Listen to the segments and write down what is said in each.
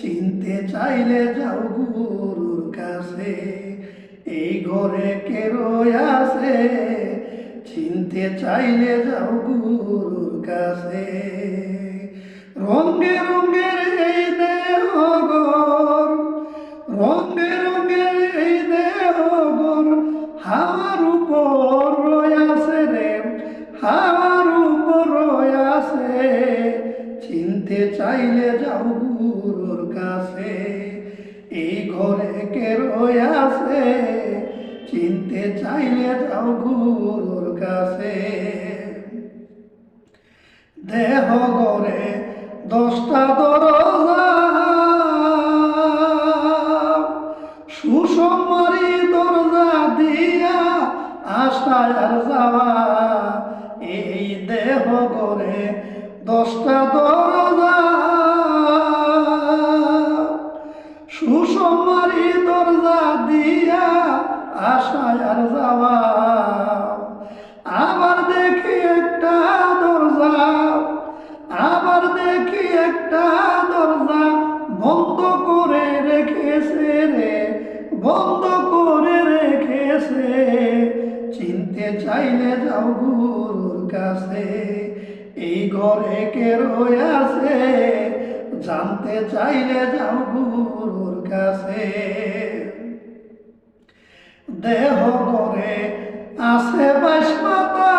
চিনতে চাইলে যাও গুরুর কাছে। এই ঘরে কে আছে? চিনতে চাইলে যাও গুরুর কাছে। রঙে রঙের এই দেহ গর রঙে রঙের এই দেহ গর হাওয়ার উপর রয়ে আছে রে, হাওয়ার উপর রয়ে চিনতে চাইলে যাও গুরুর কাছে, এই ঘরে কে আছে? চিনতে চাইলে যাও গুরুর কাছে। দেহ গরে দশটা দরজা সুসমারি দরজা দিয়া আশায় আর যাওয়া, এই দেহ গরে দশটা দরজা। সুসমারি দরজা দিয়া আশায় আর যাওয়া। আবার দেখি একটা দরজা। আবার দেখি একটা দরজা। বন্ধ করে রেখেছে রে, বন্ধ করে রেখেছে। চিনতে চাইলে যাও গুরুর কাছে। এই ঘরে কে আছে জানতে চাইলে যাও গুরুর কাছে। দেহ করে আছে বাসমাতা,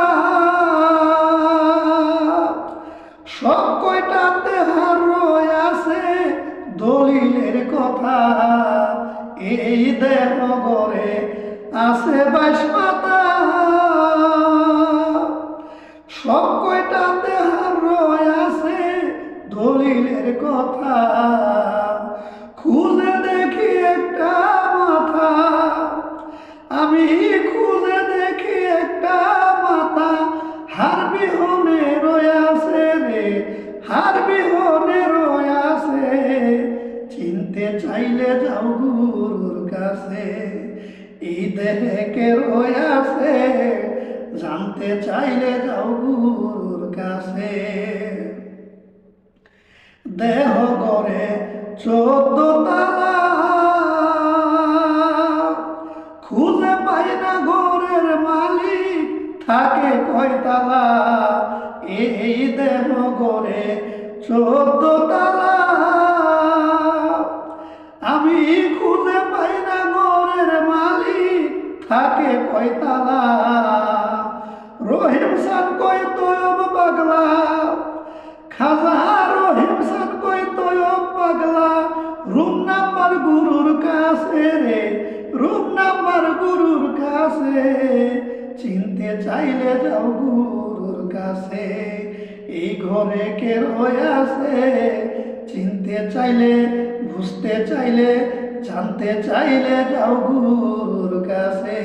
সব কয়টা দেহার আছে দলিলের কথা। এই দেহ করে আছে বাসমাতা, সব কয়টা কথা, খুঁজে দেখি একটা মাথা। আমি খুঁজে দেখি একটা মাথা হার বিহনে রয়ে আছে রে হার বিহনে রয়ে আছে। চিনতে চাইলে যাও গুরুর কাছে এই দেহে কে রয়ে আছে। জানতে চাইলে যাও গুরুর কাছে। দেহ গড়ে চোদ্দ তালা। খুঁজে পাই না ঘরের মালিক, থাকে কয়তালা এই দেহ গড়ে চোদ্দ আমি খুঁজে পাই না ঘরের মালিক, থাকে কয়তালা রহিম সান কয় তয়ব পাগলা। খাজা রে রূপ নাম্বার গুরুর কাছে, চিনতে চাইলে যাও গুরুর কাছে। এই ঘরে কে আছে, চিনতে চাইলে, বুঝতে চাইলে, জানতে চাইলে যাও গুরুর কাছে।